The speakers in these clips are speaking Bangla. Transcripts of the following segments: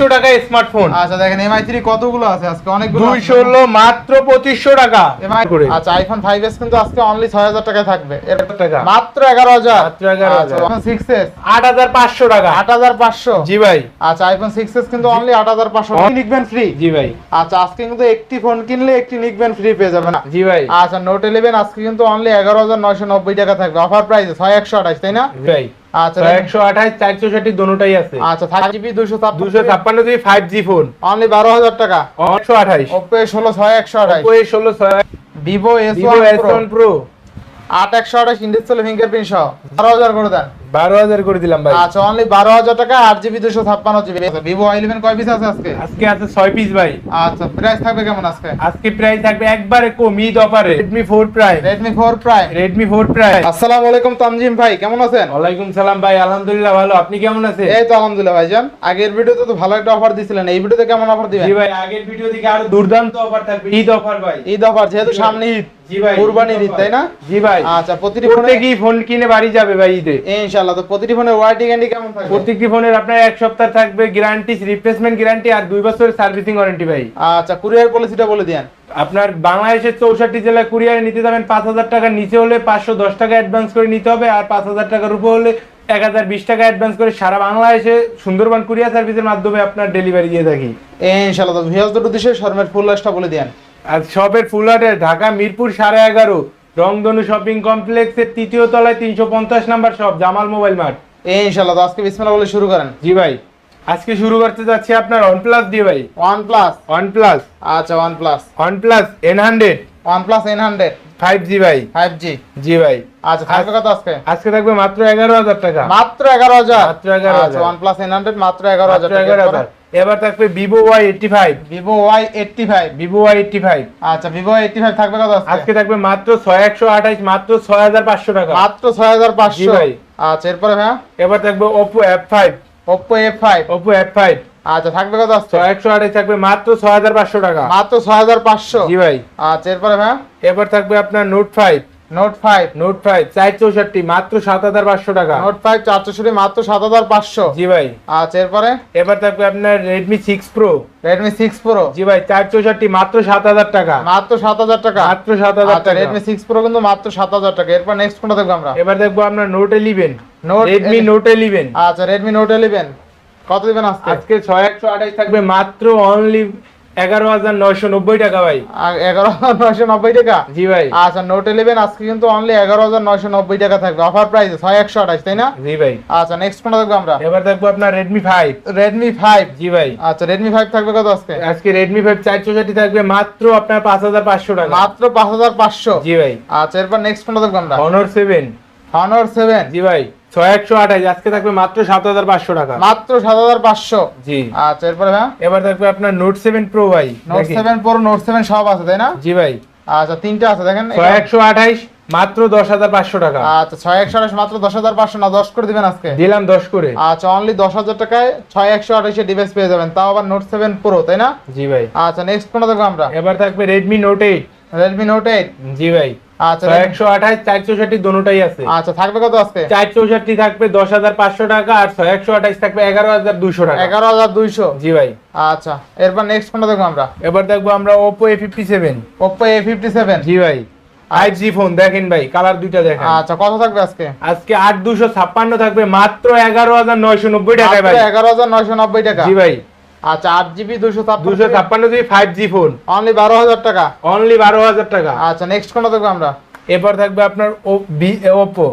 পঁচিশশো টাকায় স্মার্টফোন আচ্ছা দেখেন এমআই থ্রি কতগুলো আছে আজকে? অনেকগুলো দুই আছে। মাত্র পঁচিশশো টাকা। MI করে। আচ্ছা আইফোন ফাইভ এস কিন্তু আজকে অনলি ছয় হাজার টাকায় থাকবে। টাকা। মাত্র এগারো হাজার। মাত্র 11,000 সিক্স এস আট হাজার পাঁচশো টাকা। আট হাজার পাঁচশো। জি ভাই। আচ্ছা আইফোন সিক্স এস কিন্তু অনলি আট হাজার পাঁচশো। লিখবেন ফ্রি জি ভাই। আচ্ছা আজকে কিন্তু একটি ফোন কিনলে একটি নিকবেন ফ্রি পেয়ে যাবেন। জি ভাই। আচ্ছা নোট ইলেভেন আজকে কিন্তু অনলি এগারো হাজার নয়শো নব্বই টাকা থাকবে। অফার প্রাইস ছয় একশো আঠাশ তাই না? ভাই। আচ্ছা একশো আঠাশ চারশো ষাটি দোনোটাই আছে। আচ্ছা থার্টি জিবি দুশো দুশো ছাপ্পান্ন GB five G phone only বারো হাজার টাকা। একশো আঠাশ। ওপো এ ষোলো ছয় একশো আঠাশ। ওপো এ ষোলো ছয় Vivo S Vivo S one pro আট একশো আঠাশ ইন্ডিসপ্লে ফিঙ্গারপ্রিন্ট সহ। বারো হাজার করে দেন। বারো হাজার করে দিলাম ভাই। আচ্ছা অনলি বারো হাজার টাকা আট জিবি দুশো ছাপ্পান্ন জিবি। ভিভো ইলেভেন কয় পিস আছে আজকে? আজকে আছে ছয় পিস ভাই। আচ্ছা প্রাইস থাকবে কেমন আজকে? আজকে প্রাইস থাকবে একবারে কম ঈদ অফারে। Redmi four prime Redmi four prime Redmi four prime আসসালামু আলাইকুম তানজিম ভাই কেমন আছেন? ওয়ালাইকুম সালাম ভাই আলহামদুলিল্লাহ ভালো। আপনি কেমন আছেন? এই তো আলহামদুলিল্লাহ ভাইজান। আগের ভিডিওতে তো ভালো একটা অফার দিছিলেন এই ভিডিওতে কেমন অফার দিবেন? জি ভাই আগের ভিডিও থেকে আরও দুর্দান্ত অফার থাকবে ঈদ অফার ভাই। ঈদ অফার যেহেতু সামনে ঈদ জি ভাই কুরবানির ঈদ তাই না? জি ভাই। আচ্ছা প্রতিটি ফোনে ফোন কিনে বাড়ি যাবে ভাই ঈদে। ইনশাআল্লাহ তো প্রতিটি ফোনের ওয়ারেন্টি গ্যারান্টি কেমন থাকবে? প্রত্যেকটি ফোনের আপনার এক সপ্তাহ থাকবে গ্যারান্টি রিপ্লেসমেন্ট গ্যারান্টি আর দুই বছরের সার্ভিসিং ওয়ারেন্টি ভাই। আচ্ছা কুরিয়ার পলিসিটা বলে দিয়েন আপনার বাংলাদেশের চৌষট্টি জেলায় কুরিয়ারে নিতে যাবেন পাঁচ হাজার টাকার নিচে হলে পাঁচশো দশ টাকা অ্যাডভান্স করে নিতে হবে আর পাঁচ হাজার টাকার উপর হলে এক হাজার বিশ টাকা অ্যাডভান্স করে সারা বাংলাদেশে সুন্দরবন কুরিয়ার সার্ভিসের মাধ্যমে আপনার ডেলিভারি দিয়ে থাকি। ইনশাআল্লাহ তো দুটো দিশে শর্মের ফুল বলে দিয়েন আর শপের ফুলহাটে ঢাকা মিরপুর সাড়ে এগারো রংধনু শপিং কমপ্লেক্সের তৃতীয় তলায় তিনশো পঞ্চাশ number shop Jamal mobile mart. এই তো আজকে বিসমিল্লাহ বলে শুরু করেন। জি ভাই আজকে শুরু করতে যাচ্ছি আপনার ওয়ান প্লাস দিয়ে ভাই। ওয়ান প্লাস ওয়ান প্লাস আচ্ছা one plus one plus N hundred one plus N hundred five G ভাই। ফাইভ জি জি ভাই। আচ্ছা থাকবে কত আজকে? আজকে থাকবে মাত্র এগারো হাজার টাকা। মাত্র এগারো হাজার? মাত্র 11,000 আচ্ছা ওয়ান এন হান্ড্রেড মাত্র এগারো হাজার এগারো হাজার। এবার থাকবে Vivo Y eighty five Vivo Y eighty five Vivo Y eighty five আচ্ছা ভিভো এইটটি ফাইভ থাকবে কত আজকে? আজকে থাকবে মাত্র ছয় একশো আঠাইশ মাত্র ছয় হাজার পাঁচশো টাকা। মাত্র ছয় হাজার পাঁচশো ভাই। আচ্ছা এরপরে হ্যাঁ এবার থাকবে Oppo F five Oppo F five Oppo F five আচ্ছা থাকবে কত ছয় একশো আঠাইশ থাকবে মাত্র ছয় হাজার পাঁচশো টাকা। মাত্র ছয় হাজার পাঁচশো। জি ভাই। আচ্ছা এরপরে হ্যাঁ এবার থাকবে আপনার Note five Note five. Note five চার চৌষট্টি মাত্র সাত হাজার পাঁচশো টাকা। নোট ফাইভ চারশো মাত্র সাত হাজার পাঁচশো। জি ভাই। আচ্ছা এরপরে? এবার থাকবে আপনার Redmi six pro Redmi six pro জি ভাই চার চৌষট্টি মাত্র সাত হাজার টাকা। মাত্র সাত হাজার টাকা। মাত্র সাত হাজার আচ্ছা টাকা। রেডমি সিক্স প্রো কিন্তু মাত্র সাত হাজার টাকা। এরপর নেক্সট কোনটা দেখব আমরা? এবার দেখব আপনার Note eleven Note Redmi 11 Note আচ্ছা রেডমি নোট ইলেভেন কত দিবেন আজকে? আজকে ছয় একশো আঠাশ থাকবে মাত্র অনলি এগারো হাজার নয়শো নব্বই টাকা ভাই। এগারো হাজার নয়শো নব্বই টাকা? জি ভাই। আচ্ছা নোট ইলেভেন আজকে কিন্তু অনলি এগারো হাজার নয়শো নব্বই টাকা থাকবে। অফার প্রাইস ছয় একশো আঠাশ তাই না? জি ভাই। আচ্ছা নেক্সট কোনটা দেখব আমরা? এবার দেখব আপনার Redmi five Redmi five G ভাই। আচ্ছা রেডমি ফাইভ থাকবে কত আজকে? আজকে রেডমি ফাইভ চার চৌষট্টি থাকবে মাত্র আপনার পাঁচ হাজার পাঁচশো টাকা। মাত্র পাঁচ হাজার পাঁচশো। জি ভাই। আচ্ছা এরপর নেক্সট কোনটা দেখব আমরা? অনর সেভেন হনর সেভেন জি ভাই। ছয় একশো আঠাশ আজকে থাকবে মাত্র সাত হাজার পাঁচশো টাকা। মাত্র সাত হাজার পাঁচশো? জি। আচ্ছা এরপরে হ্যাঁ এবার থাকবে আপনার নোট সেভেন প্রো ভাই Note seven pro Note seven সব আছে তাই না? জি ভাই। আচ্ছা তিনটা আছে দেখেন ছয় একশো আঠাইশ মাত্র দশ হাজার পাঁচশো টাকা। আচ্ছা ছয় একশো আঠাশ মাত্র দশ হাজার পাঁচশো না দশ করে দিবেন আজকে? দিলাম দশ করে। আচ্ছা অনলি দশ হাজার টাকায় ছয় একশো আঠাশে ডিভাইস পেয়ে যাবেন তাও আবার নোট সেভেন প্রো তাই না? জি ভাই। আচ্ছা নেক্সট কোনটা দেখব আমরা? এবার থাকবে Redmi Note eight Redmi Note eight জি ভাই। আচ্ছা ছয় Redmi- একশো আঠাশ চার চৌষট্টি দোনোটাই আছে। আচ্ছা থাকবে কত আজকে? টাকা আর টাকা। জি ভাই। আচ্ছা এরপর নেক্সট কোনটা দেখব আমরা? এবার দেখব জি ভাই জি ফোন দেখেন ভাই কালার দুইটা দেখেন। আচ্ছা কত থাকবে আজকে? আজকে আট দুশো ছাপ্পান্ন থাকবে মাত্র এগারো হাজার নয়শো নব্বই টাকায় ভাই। এগারো হাজার নয়শো নব্বই টাকা। জি ভাই। আচ্ছা আট জিবি দুশো দুশো ছাপ্পান্ন GB five G phone only বারো হাজার টাকা? অনলি বারো হাজার টাকা। আচ্ছা নেক্সট কোনটা দেখব আমরা? এরপর থাকবে আপনার ওপো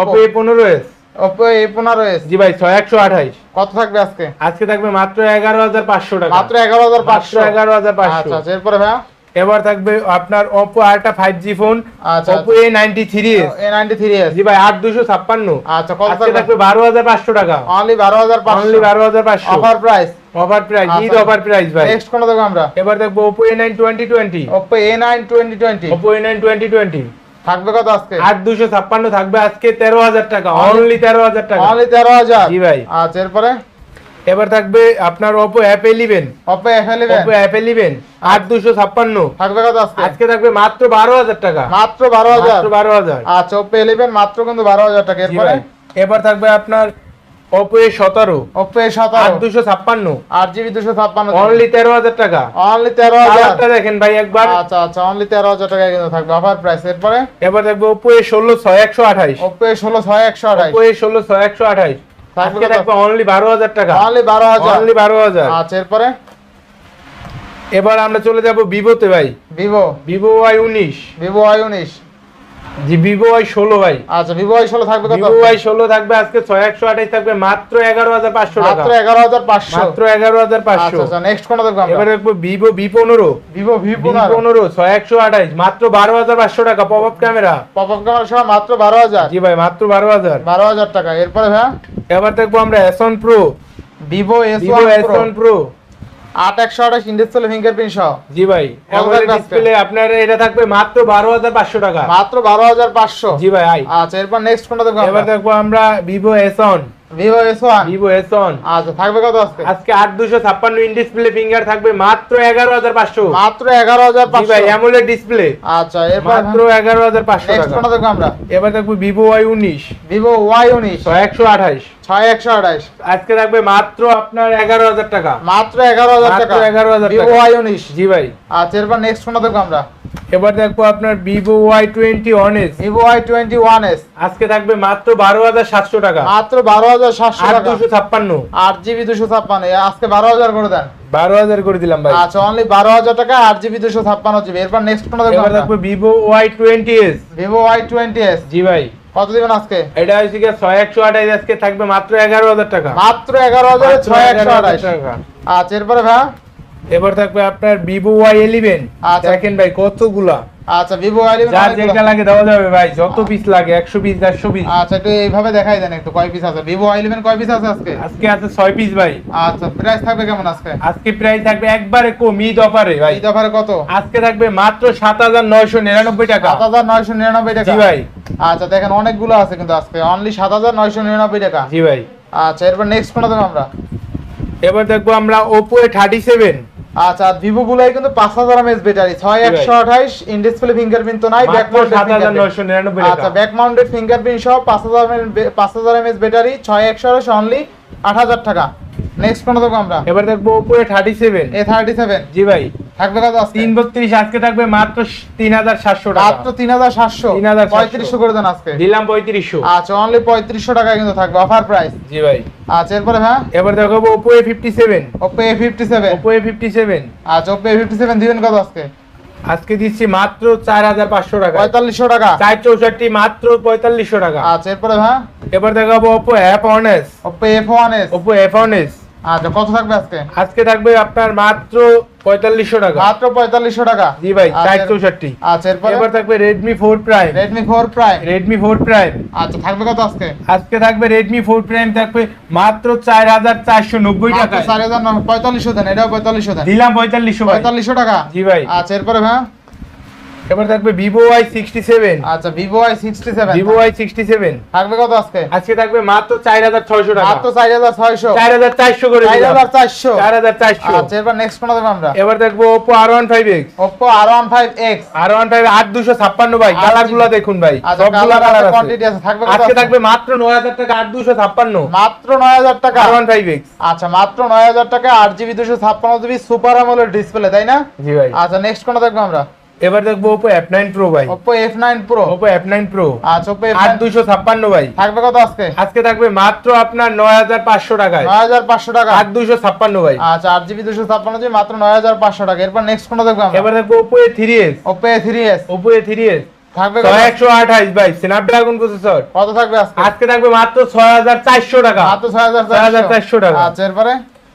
ওপো এ পনেরো এস ওপো এ পনেরো এস জি ভাই ছয় একশো আঠাইশ কত থাকবে আজকে? আজকে থাকবে মাত্র এগারো হাজার পাঁচশো টাকা। মাত্র এগারো হাজার পাঁচশো। এগারো হাজার পাঁচশো। আচ্ছা এরপরে ভাইয়া? এবার থাকবে আপনার ওপো আরটা ফাইভ জি ফোন আচ্ছা Oppo A ninety three S A ninety three S জি ভাই আট দুশো ছাপ্পান্ন। আচ্ছা কত থাকবে? বারো হাজার পাঁচশো টাকা। অনলি বারো হাজার অনলি বারো হাজার পাঁচশো। Offer price offer price Eid. Offer price ভাই নেক্সট কোনটা দেখব আমরা? এবার দেখব A nine twenty twenty Oppo A nine twenty twenty থাকবে কত আজকে? আট দুশো ছাপ্পান্ন থাকবে আজকে তেরো হাজার টাকা অনলি তেরো হাজার টাকা। অনলি তেরো হাজার? জি ভাই। আচ্ছা এরপরে? এবার থাকবে আপনার Oppo F eleven Oppo F eleven Oppo F eleven আট দুশো ছাপ্পান্ন। থাকবে কত আজকে? আজকে থাকবে মাত্র বারো হাজার টাকা। মাত্র বারো হাজার? মাত্র বারো হাজার। আচ্ছা ওপো ইলেভেন মাত্র কিন্তু বারো হাজার টাকা। এরপরে। এবার থাকবে আপনার ওপো এ সতেরো। ওপো এ সতেরো। দুশো ছাপ্পান্ন। আট জিবি দুশো ছাপ্পান্ন অনলি তেরো হাজার টাকা। অনলি তেরো হাজার। দেখেন ভাই একবার। আচ্ছা আচ্ছা অনলি তেরো হাজার টাকা কিন্তু থাকবে। অফার প্রাইস এরপরে? এবার এ ষোলো ছয় একশো আঠাইশ এ ষোলো ছয় একশো এ ষোলো ছয় একশো আঠাইশ থাকবে আজকে থাকবে অনলি বারো হাজার টাকা। অনলি বারো হাজার। অনলি বারো হাজার। আচ্ছা এরপরে? এবার আমরা চলে যাব ভিভোতে ভাই। ভিভো ভিভো ওয়াই উনিশ। ভিভো ওয়াই উনিশ। জি ভিভো ওয়াই ষোলো ভাই। আচ্ছা ভিভো ওয়াই ষোলো থাকবে ভিভো ওয়াই ষোলো থাকবে আজকে ছয় একশো আঠাইশ থাকবে মাত্র এগারো হাজার পাঁচশো মাত্র এগারো হাজার পাঁচশো। মাত্র এগারো হাজার পাঁচশো। নেক্সট কোনটা দেখব এবার দেখব ভিভো ভি পনেরো। ভিভো ভি পনেরো। ছয় একশো আঠাইশ মাত্র বারো হাজার পাঁচশো টাকা pop up camera pop up camera সহ মাত্র বারো হাজার। জি ভাই মাত্র বারো হাজার। বারো হাজার টাকা। এরপরে ভাইয়া এবার দেখব আমরা S one pro Vivo S S one pro আট একশো আঠাশ ফিঙ্গারপ্রিন্ট সহ। জি ভাই ডিসপ্লে আপনার এটা থাকবে মাত্র বারো হাজার পাঁচশো টাকা। মাত্র বারো হাজার পাঁচশো। জি ভাই আচ্ছা এরপর নেক্সট কোনটা দেখব এবার দেখব আমরা Vivo S one Vivo S one আচ্ছা থাকবে কত আজকে? আজকে আট দুশো ছাপ্পান্ন ইন ডিসপ্লে ফিঙ্গার থাকবে মাত্র এগারো হাজার পাঁচশো। মাত্র এগারো হাজার জি ভাই অ্যামোলেড ডিসপ্লে আচ্ছা এরপর? মাত্র এগারো হাজার পাঁচশো নেক্সট টাকা। কোনটা দেখব আমরা? এবার দেখব ভিভো আজকে থাকবে মাত্র আপনার টাকা। মাত্র টাকা। 11,000 ভিভো টাকা। ওয়াই উনিশ। জি ভাই। আচ্ছা এরপর নেক্সট কোনটা দেখব আমরা? এবার দেখব আপনার Vivo Y twenty one S Vivo Y twenty one S আজকে থাকবে মাত্র বারো হাজার সাতশো টাকা। মাত্র বারো হাজার সাতশো দুশো ছাপ্পান্ন। আট জিবি দুশো ছাপ্পান্ন। আজকে বারো হাজার করে দেন। বারো হাজার করে দিলাম ভাই। আচ্ছা অনলি বারো হাজার টাকা আট জিবি দুশো ছাপ্পান্ন জিবি। এরপর নেক্সট কোনটা দেখব দেখব Vivo Y twenty S Vivo Y twenty S জি ভাই। কত দিবেন আজকে? এটা হচ্ছে গিয়ে ছয় একশো আঠাইশ আজকে থাকবে মাত্র এগারো হাজার টাকা। মাত্র এগারো হাজার ছয় একশো 11,000 আঠাশ টাকা। আচ্ছা এরপরে ভাই? এবার থাকবে আপনার ভিভো ওয়াই ইলেভেন। দেখেন ভাই কতগুলা। আচ্ছা ভিভো ওয়াই যেটা লাগে দেওয়া যাবে ভাই যত পিস লাগে একশো পিস দেড়শো পিস আচ্ছা একটু এইভাবে দেখাই দেন একটু কয় পিস আছে? ভিভো ওয়াই ইলেভেন কয় পিস আছে আজকে? আজকে আছে ছয় পিস ভাই। আচ্ছা প্রাইস থাকবে কেমন আজকে? আজকে প্রাইস থাকবে একবারে কম ঈদ অফারে ভাই। এই দফারে কত? আজকে থাকবে মাত্র সাত হাজার নয়শো নিরানব্বই টাকা। সাত হাজার নয়শো নিরানব্বই টাকা। জি ভাই। আচ্ছা দেখেন অনেকগুলো আছে কিন্তু আজকে। অনলি সাত হাজার নয়শো নিরানব্বই টাকা। জি ভাই। আচ্ছা এরপর নেক্সট কোনটা দেবো আমরা? এবার দেখব আমরা ওপো এ থার্টি সেভেন আচ্ছা ভিভো গুলাই কিন্তু পাঁচ হাজার এমএস ব্যাটারি ছয় জি ভাই। একশো আঠাইশ ইন ডিসপ্লে ফিঙ্গারপ্রিন্ট তো নাই ব্যাক নিরানব্বই আচ্ছা ব্যাক মাউন্টেড ফিঙ্গারপ্রিন্ট সহ পাঁচ হাজার পাঁচ হাজার এমএস ব্যাটারি ছয় একশো আঠাশ অনলি আট হাজার টাকা। নেক্সট কোনটা দেবো আমরা। এবার দেখব Oppo A thirty seven A thirty seven জি ভাই। থাকবে কত তিন বত্রিশ আজকে থাকবে মাত্র তিন হাজার সাতশো টাকা। মাত্র তিন হাজার সাতশো? 3,700 পঁয়ত্রিশশো করে দেন আজকে। দিলাম পঁয়ত্রিশশো। আচ্ছা অনলি পঁয়ত্রিশশো টাকা কিন্তু থাকবে। অফার প্রাইস জি ভাই। আচ্ছা এরপরে হ্যাঁ এবার দেখাবো Oppo A fifty seven Oppo A fifty seven Oppo A fifty seven আচ্ছা ওপো এ ফিফটি সেভেন দিবেন কত আজকে? আজকে দিচ্ছি মাত্র চার হাজার পাঁচশো টাকা। পঁয়তাল্লিশশো টাকা। চার চৌষট্টি মাত্র পঁয়তাল্লিশশো টাকা। আচ্ছা এরপরে হ্যাঁ এবার দেখাবো Oppo F one S Oppo F one S Oppo F one S আচ্ছা কত থাকবে আজকে? আজকে থাকবে আপনার মাত্র পঁয়তাল্লিশশো টাকা। মাত্র পঁয়তাল্লিশশো টাকা? জি ভাই আচ্ছা, চার চৌষট্টি। আচ্ছা এরপরে? এবার থাকবে Redmi four prime Redmi four prime Redmi four prime আচ্ছা থাকবে কত আজকে? আজকে থাকবে রেডমি ফোর প্রাইম থাকবে মাত্র চার হাজার চারশো নব্বই টাকা চার হাজার পঁয়তাল্লিশশো দেন এটাও পঁয়তাল্লিশশো দেন। দিলাম পঁয়তাল্লিশশো ভাই। পঁয়তাল্লিশশো টাকা? জি ভাই। আচ্ছা এরপরে হ্যাঁ এবার থাকবে ভিভো ওয়াই সিক্সটি সেভেন আচ্ছা Vivo Y sixty seven Vivo Y sixty seven থাকবে কত আজকে? আজকে থাকবে মাত্র চার হাজার ছয়শো টাকা। মাত্র চার হাজার ছয়শো। চার হাজার চারশো করে চার। হাজার চারশো। চার হাজার চারশো। আচ্ছা এরপর নেক্সট কোনটা দেবো আমরা। এবার দেখব Oppo R one five X Oppo R one five X R one five আট দুশো ছাপ্পান্ন ভাই। আট কালার জিবি। গুলো দেখুন ভাই। আচ্ছা সবগুলো কালার কোয়ান্টিটি আছে। থাকবে কত আজকে? থাকবে মাত্র নয় হাজার টাকা আট দুশো ছাপ্পান্ন। মাত্র নয় হাজার টাকা। আর ওয়ান ফাইভ এক্স আচ্ছা মাত্র নয় হাজার টাকা আট জিবি দুশো ছাপ্পান্ন জিবি সুপার আমলের ডিসপ্লে তাই না? জি ভাই। আচ্ছা নেক্সট কোনটা দেখব আমরা? এবার দেখব ওপো এফ নাইন প্রো ভাই। Oppo F nine pro Oppo F nine pro আচ্ছা ওপো এফ আট দুশো ছাপ্পান্ন ভাই। থাকবে কত আজকে? আজকে থাকবে মাত্র আপনার নয় হাজার পাঁচশো টাকায়। নয় হাজার পাঁচশো টাকা। আট দুশো ছাপ্পান্ন ভাই। আচ্ছা আট জিবি দুশো ছাপ্পান্ন জিবি মাত্র নয় হাজার পাঁচশো টাকা। এরপর নেক্সট কোনটা দেখব আমরা? এবার দেখব Oppo A three S Oppo A three S Oppo A three S থাকবে একশো আঠাইশ ভাই স্ন্যাপড্রাগন প্রসেসর কত থাকবে আজকে? আজকে থাকবে মাত্র ছয় হাজার চারশো টাকা। মাত্র ছয় হাজার 6,400 টাকা। আচ্ছা এরপরে?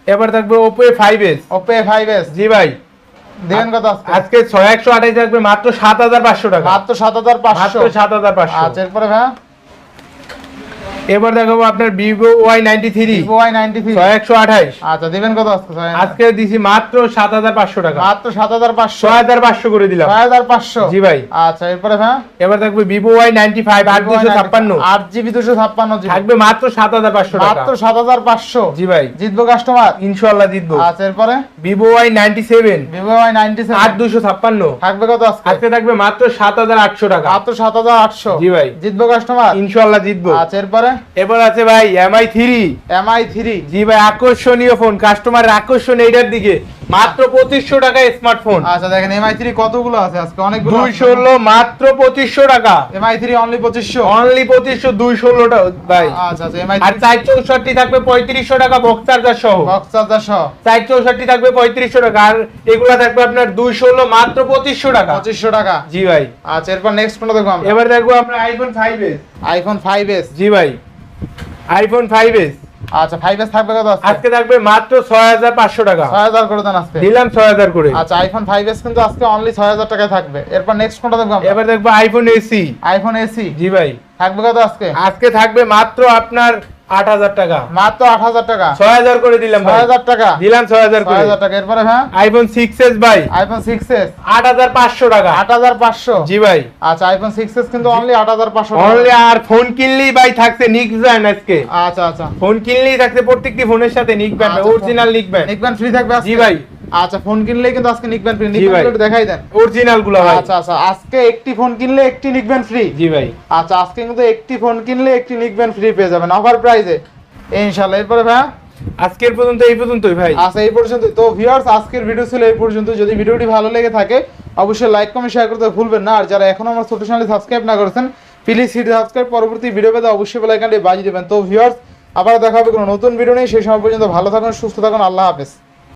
এবার থাকবে Oppo A five S Oppo A five S জি ভাই। দিবেন কত আজকে। ছয় একশো আঠাইশ থাকবে মাত্র সাত হাজার পাঁচশো টাকা। মাত্র সাত হাজার পাঁচশো। মাত্র সাত হাজার পাঁচশো। আচ্ছা এরপরে ভাই? এবার দেখাবো আপনার Vivo Y ninety three Y ninety three একশো আঠাইশ আচ্ছা দিবেন কত আজকে আজকে দিছি মাত্র সাত হাজার পাঁচশো টাকা। মাত্র সাত হাজার পাঁচশো? ছয় হাজার পাঁচশো করে দিলাম। ছয় হাজার পাঁচশো? জি ভাই। আচ্ছা এরপরে হ্যাঁ? এবার থাকবে ভিভো ওয়াই নাইনটি ফাইভ আট দুশো ছাপ্পান্ন। আট জিবি দুশো ছাপ্পান্ন থাকবে মাত্র সাত হাজার পাঁচশো মাত্র সাত হাজার পাঁচশো? জি ভাই। জিতবো কাস্টমার ইনশাল্লাহ জিতবো। আচ্ছা এরপরে? Vivo Y ninety seven Vivo Y ninety seven আট দুশো ছাপ্পান্ন। থাকবে কত আজকে? আজকে থাকবে মাত্র সাত হাজার আটশো টাকা। মাত্র সাত হাজার আটশো। জি ভাই। জিতবো কাস্টমার ইনশাল্লাহ জিতবো। আচ্ছা এরপরে? এবার আছে ভাই এমআই থ্রি এমআই থ্রি জি ভাই আকর্ষণীয় ফোন কাস্টমারের আকর্ষণ এইটার দিকে। মাত্র পঁচিশশো টাকা স্মার্টফোন আচ্ছা দেখেন থ্রি কতগুলো আছে? আজকে অনেকগুলো দুই ষোলো মাত্র পঁচিশশো টাকা। এমআই থ্রি অনলি পঁচিশশো? অনলি পঁচিশশো দুই ষোলোটা ভাই। আচ্ছা আচ্ছা এমআই আর চার চৌষট্টি থাকবে পঁয়ত্রিশশো টাকা বক্স চার্জার সহ। বক্স চার্জার সহ। চার চৌষট্টি থাকবে পঁয়ত্রিশশো টাকা আর এগুলা থাকবে আপনার দুই ষোলো মাত্র পঁচিশশো টাকা। পঁচিশশো টাকা। জি ভাই। আচ্ছা এরপর নেক্সট কোনটা দেখব আমরা। এবার দেখব আমরা iPhone five S iPhone five S জি ভাই। আইফোন ফাইভ এস আচ্ছা ফাইভ এস থাকবে কত আজকে? আজকে থাকবে মাত্র ছয় হাজার পাঁচশো টাকা। ছয় হাজার করে দেন আজকে। দিলাম ছয় হাজার করে। আচ্ছা আইফোন ফাইভ এস কিন্তু আজকে অনলি ছয় হাজার টাকায় থাকবে। এরপর নেক্সট কোনটা দেখব আমরা? এবার দেখব আইফোন এসি আইফোন এসি জি ভাই। থাকবে কত আজকে? আজকে থাকবে মাত্র আপনার আট হাজার টাকা। মাত্র আট হাজার টাকা। ছয় হাজার করে দিলাম ছয় হাজার টাকা। দিলাম ছয় হাজার ছয় হাজার টাকা। এরপরে হ্যাঁ? আইফোন সিক্স এস ভাই। আইফোন সিক্স এস আট হাজার পাঁচশো টাকা। আট হাজার পাঁচশো। জি ভাই। আচ্ছা আইফোন সিক্স এস কিন্তু অনলি আট হাজার পাঁচশো অনলি আর ফোন কিনলেই ভাই থাকছে নিক ব্যান্ড আজকে। আচ্ছা আচ্ছা। ফোন কিনলেই থাকছে প্রত্যেকটি ফোনের সাথে neck band original neck band free থাকবে জি ভাই। আচ্ছা ফোন কিনলেই কিন্তু আজকে নিকব্যান্ড ফ্রি। একটু দেখাই দেন। অরিজিনালগুলো ভাই। আচ্ছা আচ্ছা আজকে একটি ফোন কিনলে একটি নিকব্যান্ড ফ্রি জি ভাই। আচ্ছা আজকে কিন্তু একটি ফোন কিনলে একটি নিকব্যান্ড ফ্রি পেয়ে যাবেন। অফার প্রাইজে ইনশাআল্লাহ এরপরে ভাই আজকের পর্যন্ত এই পর্যন্তই ভাই। আচ্ছা এই পর্যন্ত তো ভিউয়ার্স আজকের ভিডিও ছিল এই পর্যন্ত। যদি ভিডিওটি ভালো লেগে থাকে অবশ্যই লাইক কমেন্ট শেয়ার করতে ভুলবেন না। আর যারা এখনও আমার ছোট চ্যানেলে সাবস্ক্রাইব না করেছেন প্লিজ হিট সাবস্ক্রাইব পরবর্তী ভিডিও পেতে অবশ্যই বেল আইকনটি বাজিয়ে দেবেন। তো ভিউয়ার্স আবার দেখা হবে কোনো নতুন ভিডিও নেই সেই সময় পর্যন্ত ভালো থাকুন সুস্থ থাকুন। আল্লাহ হাফেজ।